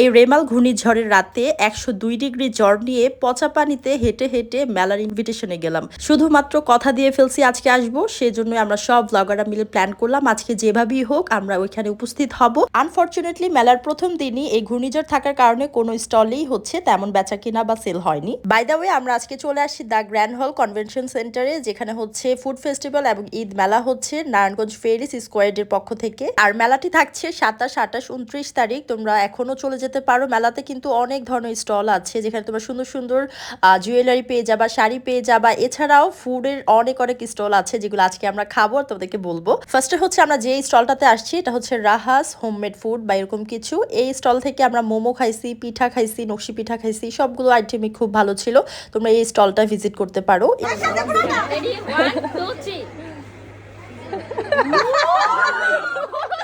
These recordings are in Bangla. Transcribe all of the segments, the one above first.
এই রেমাল ঘূর্ণিঝড়ের রাতে একশো দুই ডিগ্রি জ্বর নিয়ে পচা পানিতে হেঁটে হেঁটে মেলার ইনভিটেশনে গেলাম। শুধুমাত্র কথা দিয়ে ফেলছি, আজকে আসব। সেজন্যই আমরা সব ব্লগাররা মিলে প্ল্যান করলাম। আজকে যেভাবেই হোক, আমরা ওইখানে উপস্থিত হব। আনফর্চুনেটলি মেলার প্রথম দিনই এই ঘূর্ণিঝড় থাকার কারণে কোনো স্টলেই হচ্ছে তেমন বেচা কিনা বা সেল হয়নি। বাই দ্য ওয়ে আমরা আজকে চলে আসছি দ্য গ্র্যান্ড হল কনভেনশন সেন্টারে, যেখানে হচ্ছে ফুড ফেস্টিভ্যাল এবং ঈদ মেলা হচ্ছে নারায়ণগঞ্জ ফেরিস স্কোয়ারের পক্ষ থেকে। আর মেলাটি থাকছে সাতাশ, আঠাশ, উনত্রিশ তারিখ। তোমরা এখনও চলে যেতে পারো। মেলাতে কিন্তু অনেক ধরনের স্টল আছে যেখানে তোমরা সুন্দর সুন্দর জুয়েলারি পেয়ে যাবা শাড়ি পেয়ে যাবা। এছাড়াও ফুডের অনেক অনেক স্টল আছে যেগুলো আজকে আমরা খাব আর তোমাদেরকে বলব। ফার্স্টে হচ্ছে আমরা যে স্টলটাতে আসছি এটা হচ্ছে রাহাস হোমমেড ফুড বা এরকম কিছু। এই স্টল থেকে আমরা মোমো খাইছি পিঠা খাইছি নকশি পিঠা খাইছি সবগুলো আইটেমই খুব ভালো ছিল। তোমরা এই স্টলটা ভিজিট করতে পারো।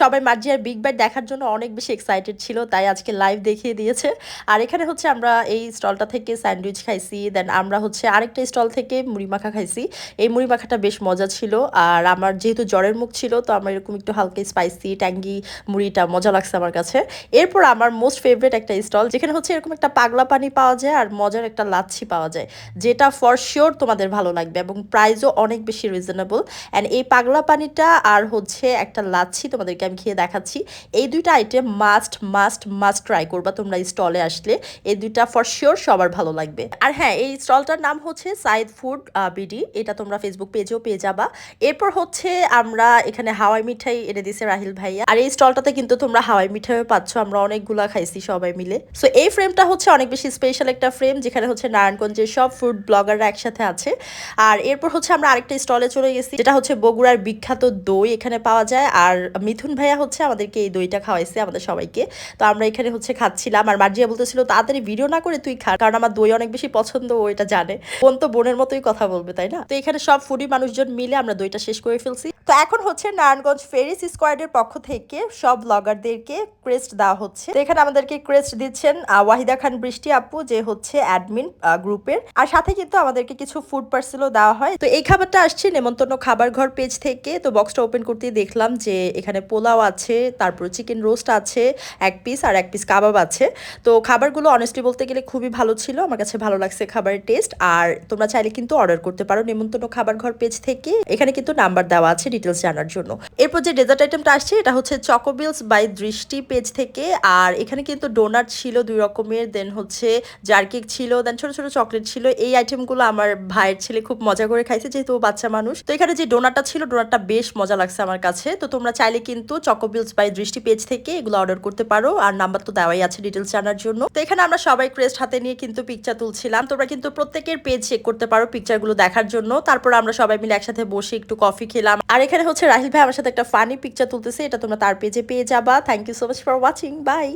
সবাই মার্জিয়ার বিগ ব্যাট দেখার জন্য অনেক বেশি এক্সাইটেড ছিল, তাই আজকে লাইভ দেখিয়ে দিয়েছে। আর এখানে হচ্ছে আমরা এই স্টলটা থেকে স্যান্ডউইচ খাইছি দেন আমরা হচ্ছে আরেকটা স্টল থেকে মুড়ি মাখা খাইছি। এই মুড়ি মাখাটা বেশ মজা ছিল, আর আমার যেহেতু জ্বরের মুখ ছিল, তো আমার এরকম একটু হালকা স্পাইসি ট্যাঙ্গি মুড়িটা মজা লাগছে আমার কাছে। এরপর আমার মোস্ট ফেভারিট একটা স্টল যেখানে হচ্ছে এরকম একটা পাগলা পানি পাওয়া যায় আর মজার একটা লাচ্ছি পাওয়া যায়, যেটা ফর শিওর তোমাদের ভালো লাগবে এবং প্রাইসও অনেক বেশি রিজনেবল অ্যান্ড এই পাগলা পানিটা আর হচ্ছে একটা লাচ্ছি তোমাদেরকে আমি খেয়ে দেখাচ্ছি। এই দুইটা item must must must try করবা তোমরা স্টলে আসলে। এই দুইটা ফর শিওর সবার ভালো লাগবে। আর হ্যাঁ এই স্টলটার নাম হচ্ছে সাইদ ফুড বিডি এটা তোমরা ফেসবুক পেজেও পেয়ে যাবা। এরপর হচ্ছে আমরা এখানে হাওয়াই মিঠাই এনে দিছে রাহিল ভাইয়া। আর এই স্টলটাতে কিন্তু তোমরা হাওয়াই মিঠাইও পাচ্ছ, আমরা অনেকগুলা খাইছি সবাই মিলে। সো এই ফ্রেমটা হচ্ছে অনেক বেশি স্পেশাল একটা ফ্রেম যেখানে হচ্ছে নারায়ণগঞ্জের সব ফুড ব্লগাররা একসাথে আছে। আর এরপর হচ্ছে আমরা আরেকটা স্টলে চলে গেছি, যেটা হচ্ছে বগুড়ার বিখ্যাত দই এখানে পাওয়া যায়। আর মিথুন ভাইয়া হচ্ছে আমাদেরকে এই দইটা খাওয়াইছে আমাদের সবাইকে। তো আমরা এখানে হচ্ছে খাচ্ছিলাম আর মার্জিয়া বলতেছিল, তাড়াতাড়ি ভিডিও না করে তুই খা। কারণ আমার দই অনেক বেশি পছন্দ, ও এটা জানে। বোন তো বোনের মতোই কথা বলবে, তাই না? তো এখানে সব ফুডি মানুষজন মিলে আমরা দইটা শেষ করে ফেলছি। তো এখন হচ্ছে নারায়ণগঞ্জ ফেরিস স্কোয়াডের পক্ষ থেকে সব ব্লগারদেরকে ক্রেস্ট দেওয়া হচ্ছে। তো এখানে আমাদেরকে ক্রেস্ট দিচ্ছেন ওয়াহিদা খান বৃষ্টি আপু, যে হচ্ছে অ্যাডমিন গ্রুপের আর সাথে কিন্তু আমাদেরকে কিছু ফুড পার্সেলও দেওয়া হয়। তো এই খাবারটা আসছে নেমন্তন্ন খাবার ঘর পেজ থেকে। তো বক্সটা ওপেন করতেই দেখলাম যে এখানে পোলাও আছে, তারপর চিকেন রোস্ট আছে, এক পিস আর এক পিস কাবাব আছে। তো খাবারগুলো অনেস্টলি বলতে গেলে খুবই ভালো ছিল, আমার কাছে ভালো লাগছে খাবারের টেস্ট আর তোমরা চাইলে কিন্তু অর্ডার করতে পারো নেমন্তন্ন খাবার ঘর পেজ থেকে। এখানে কিন্তু নাম্বার দেওয়া আছে ডিটেলস জানার জন্য। এরপর যে ডেজার্ট আইটেমটা আসছে, এটা হচ্ছে চকোবিলস বাই দৃষ্টি পেজ থেকে। আর এখানে কিন্তু ডোনাট ছিল দুই রকমের দেন হচ্ছে জার কেক ছিল দেন ছোট ছোট চকলেট ছিল। এই আইটেমগুলো আমার ভাইয়ের ছেলে খুব মজা করে খাইছে, যেহেতু বাচ্চা মানুষ। তো এখানে যে ডোনাটটা ছিল ডোনাটটা বেশ মজা লাগছে আমার কাছে। তো তোমরা চাইলে কিন্তু চকোবিলস বাই দৃষ্টি পেজ থেকে এগুলো অর্ডার করতে পারো। আর নাম্বার তো দেওয়াই আছে ডিটেলস জানার জন্য। তো এখানে আমরা সবাই ক্রেস্ট হাতে নিয়ে কিন্তু পিকচার তুলছিলাম। তোমরা কিন্তু প্রত্যেকের পেজ চেক করতে পারো পিকচারগুলো দেখার জন্য। তারপর আমরা সবাই মিলে একসাথে বসে একটু কফি খেলাম। আর এখানে হচ্ছে রাহিল ভাই আমার সাথে একটা ফানি পিকচার তুলতেছে। এটা তোমরা তার পেজে পেয়ে যাবা। Thank you so much for watching bye